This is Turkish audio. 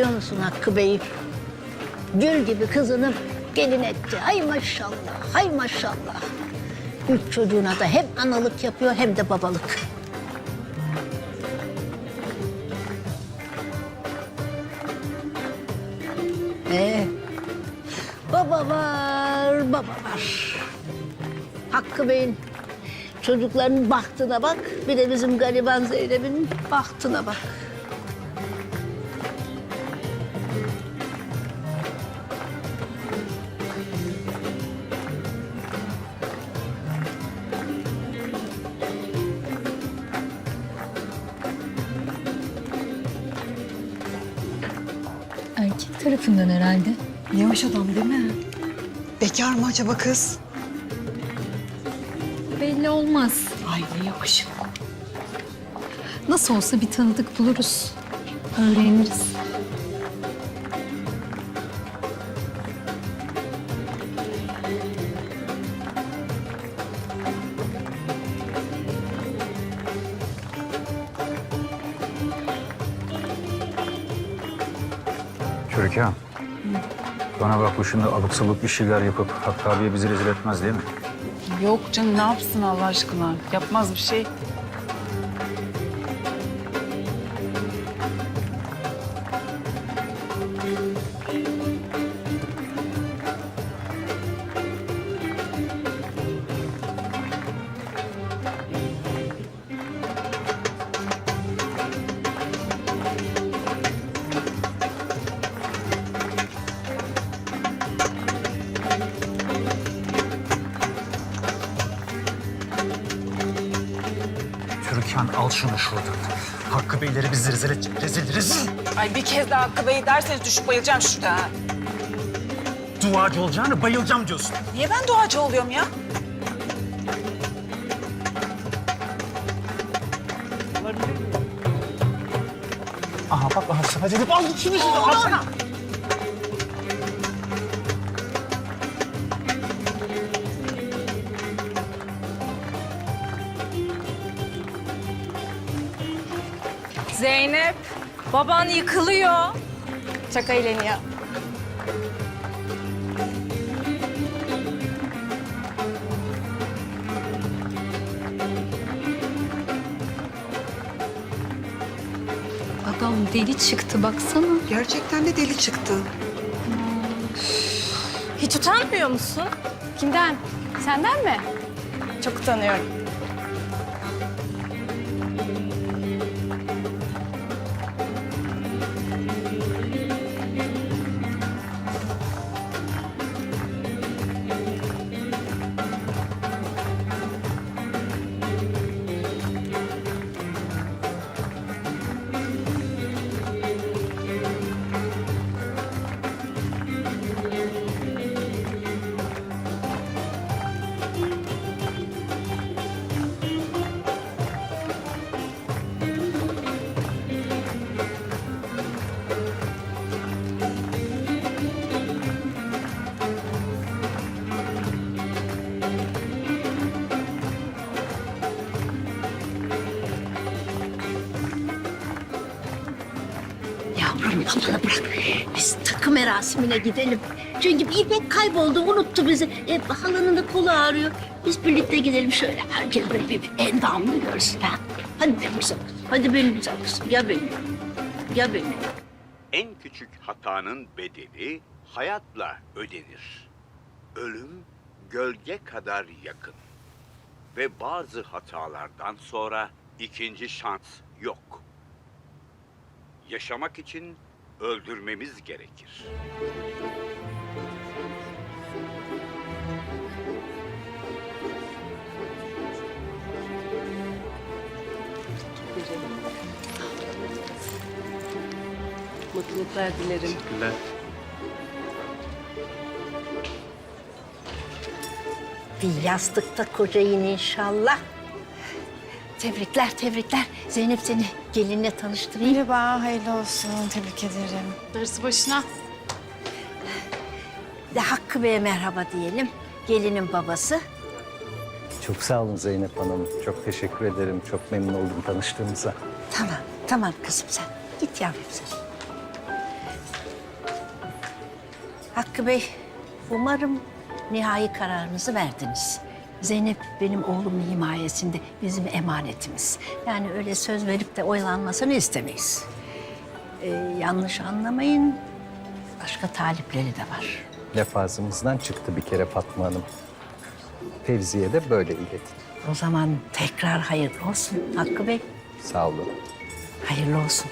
Görüyor musun Hakkı Bey'i? Gül gibi kızını gelin etti. Hay maşallah, hay maşallah. Üç çocuğuna da hem analık yapıyor hem de babalık. Ee, baba var, baba var. Hakkı Bey'in çocuklarının bahtına bak. Bir de bizim gariban Zeynep'in bahtına bak. Erkek tarafından herhalde. Yavaş adam değil mi? Bekar mı acaba kız? Belli olmaz. Ay ne yakışıklı. Nasıl olsa bir tanıdık buluruz. Öğreniriz. Türkan. Bana bak bu şimdi abuk sabuk bir şeyler yapıp Hakkı abiye bizi rezil etmez değil mi? Yok canım ne yapsın Allah aşkına? Yapmaz bir şey. Türkan al şunu şuradan. Hakkı beyleri bizi rezil edecek. Rezil rezil. Ay bir kez daha Hakkı Bey'i derseniz düşüp bayılacağım şurada. ha. Duacı olacağını bayılacağım diyorsun. Niye ben duacı oluyorum ya? Aha bak aha sana dedim al şunu şunu alsana. Zeynep, baban yıkılıyor. Şaka eğleniyor. Adam deli çıktı baksana. Gerçekten de deli çıktı. Hiç utanmıyor musun? Kimden? Senden mi? Çok utanıyorum. Yavrum abla bırak. Biz takım merasimine gidelim. Çünkü İpek kayboldu, unuttu bizi. E, halının da kolu ağrıyor. Biz birlikte gidelim şöyle. Herkes böyle bir endamlı görsün. Ha? Hadi benim güzel. Hadi benim güzel. Ya benim. Ya benim. En küçük hatanın bedeli hayatla ödenir. Ölüm gölge kadar yakın. Ve bazı hatalardan sonra ikinci şans yok. Yaşamak için öldürmemiz gerekir. Mutluluklar dilerim. Bir yastıkta kocayın inşallah. Tebrikler, tebrikler. Zeynep seni gelinle tanıştırayım. Merhaba, hayırlı olsun. Tebrik ederim. Darısı başına. De Hakkı Bey'e merhaba diyelim. Gelinin babası. Çok sağ olun Zeynep Hanım. Çok teşekkür ederim. Çok memnun oldum tanıştığımıza. Tamam, tamam kızım sen. Git yavrum sen. Hakkı Bey, umarım nihai kararınızı verdiniz. Zeynep benim oğlumun himayesinde bizim emanetimiz. Yani öyle söz verip de oyalanmasını istemeyiz. Ee, yanlış anlamayın, başka talipleri de var. Laf ağzımızdan çıktı bir kere Fatma Hanım. Fevzi'ye de böyle iletin. O zaman tekrar hayırlı olsun Hakkı Bey. Sağ olun. Hayırlı olsun.